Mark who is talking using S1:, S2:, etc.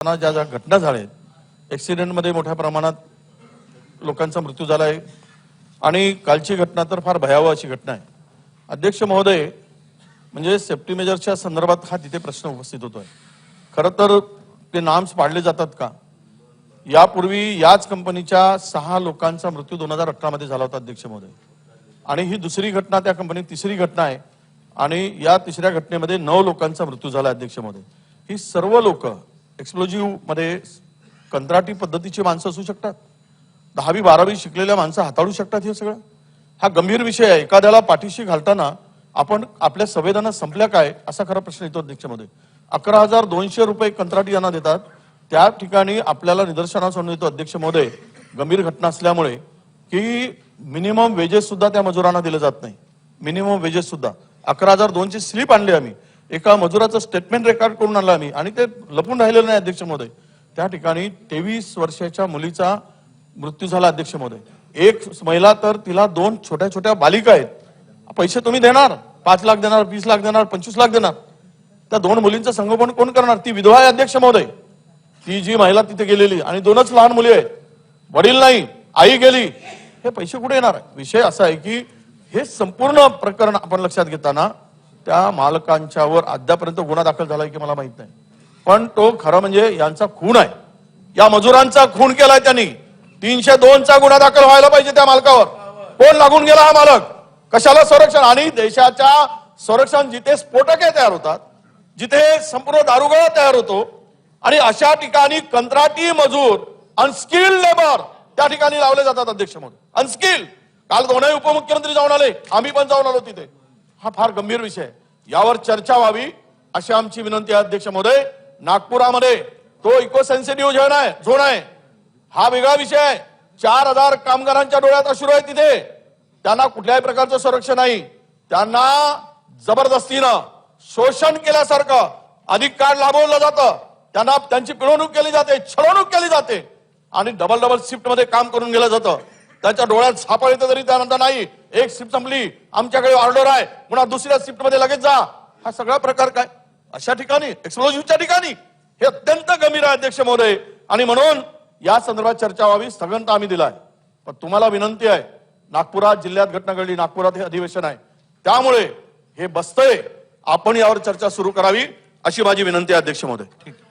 S1: ज्या ज्या घटना झाल्या आहेत ॲक्सिडेंटमध्ये मोठ्या प्रमाणात लोकांचा मृत्यू झाला आहे. आणि कालची घटना तर फार भयावह अशी घटना आहे. अध्यक्ष महोदय म्हणजे सेफ्टी मेजरच्या संदर्भात हा तिथे प्रश्न उपस्थित होतोय. खरं तर ते नाम्स पाडले जातात का? यापूर्वी याच कंपनीच्या सहा लोकांचा मृत्यू दोन हजार अठरामध्ये झाला होता अध्यक्ष महोदय. आणि ही दुसरी घटना त्या कंपनीत तिसरी घटना आहे. आणि या तिसऱ्या घटनेमध्ये नऊ लोकांचा मृत्यू झाला अध्यक्ष महोदय. ही सर्व लोक एक्सप्लोजिव्हमध्ये कंत्राटी पद्धतीची माणसं असू शकतात. दहावी बारावी शिकलेल्या माणसं हाताळू शकतात हे सगळं. हा गंभीर विषय आहे. एखाद्याला पाठीशी घालताना आपण आपल्या संवेदना संपल्या काय असा खरा प्रश्न येतो अध्यक्ष अकरा हजार दोनशे रुपये कंत्राटी यांना देतात. त्या ठिकाणी आपल्याला निदर्शनास आणून येतो अध्यक्ष महोदय. गंभीर घटना असल्यामुळे की मिनिमम वेजेस सुद्धा त्या मजुरांना दिले जात नाही. मिनिमम वेजेस सुद्धा. अकरा हजार दोनशे स्लिप आणली आम्ही. एका मजुराचं स्टेटमेंट रेकॉर्ड करून आणलं आम्ही. आणि ते लपून राहिलेलं नाही अध्यक्ष महोदय. त्या ठिकाणी तेवीस वर्षाच्या मुलीचा मृत्यू झाला अध्यक्ष महोदय. एक महिला तर तिला दोन छोट्या छोट्या बालिका आहेत. पैसे तुम्ही देणार? पाच लाख देणार वीस लाख देणार पंचवीस लाख देणार. त्या दोन मुलींचं संगोपन कोण करणार? ती विधवा आहे अध्यक्ष महोदय. ती जी महिला तिथे गेलेली आणि दोनच लहान मुली आहेत. वडील नाही आई गेली. हे पैसे कुठे येणार? आहे विषय असा आहे की हे संपूर्ण प्रकरण आपण लक्षात घेताना त्या मालकांच्यावर अद्यापर्यंत गुन्हा दाखल झालाय की मला माहीत नाही. पण तो खरं म्हणजे यांचा खून आहे. या मजुरांचा खून केलाय त्यांनी. तीनशे दोनचा गुन्हा दाखल व्हायला पाहिजे त्या मालकावर. कोण लागून गेला हा मालक? कशाला संरक्षण? आणि देशाच्या संरक्षण जिथे स्फोटके तयार होतात जिथे संपूर्ण दारुगोळा तयार होतो आणि अशा ठिकाणी कंत्राटी मजूर अनस्किल्ड लेबर त्या ठिकाणी लावले जातात अध्यक्ष म्हणून. अनस्किल्ड काल दोनही उपमुख्यमंत्री जाऊन आले. आम्ही पण जाऊन आलो तिथे. हा फार गंभीर विषय यावर चर्चा व्हावी अशी आमची विनंती आहे अध्यक्ष महोदय. नागपुरामध्ये तो इको सेन्सिटिव्ह झोन आहे झोन आहे. हा वेगळा विषय आहे. चार हजार कामगारांच्या डोळ्यात अश्रू आहे तिथे. त्यांना कुठल्याही प्रकारचं संरक्षण नाही. त्यांना जबरदस्तीनं शोषण केल्यासारखं अधिक काळ लाभवलं जातं. त्यांना त्यांची पिळवणूक केली जाते छळवणूक केली जाते. आणि डबल डबल शिफ्टमध्ये काम करून गेलं जातं. त्याच्या डोळ्यात सापळ येतं तरी त्यानंतर नाही. एक शिफ्ट संपली. आमच्याकडे ऑर्डर आहे. पुन्हा दुसऱ्या शिफ्टमध्ये लगेच जा. हा सगळा प्रकार काय? अशा ठिकाणी एक्सप्लोजिव्हच्या ठिकाणी. हे अत्यंत गंभीर आहे अध्यक्ष महोदय. आणि म्हणून या संदर्भात चर्चा व्हावी स्थगनता आम्ही दिलाय पण तुम्हाला विनंती आहे नागपुरात जिल्ह्यात घटना घडली नागपुरात हे अधिवेशन आहे. त्यामुळे हे बसतंय. आपण यावर चर्चा सुरू करावी अशी माझी विनंती आहे अध्यक्ष महोदय.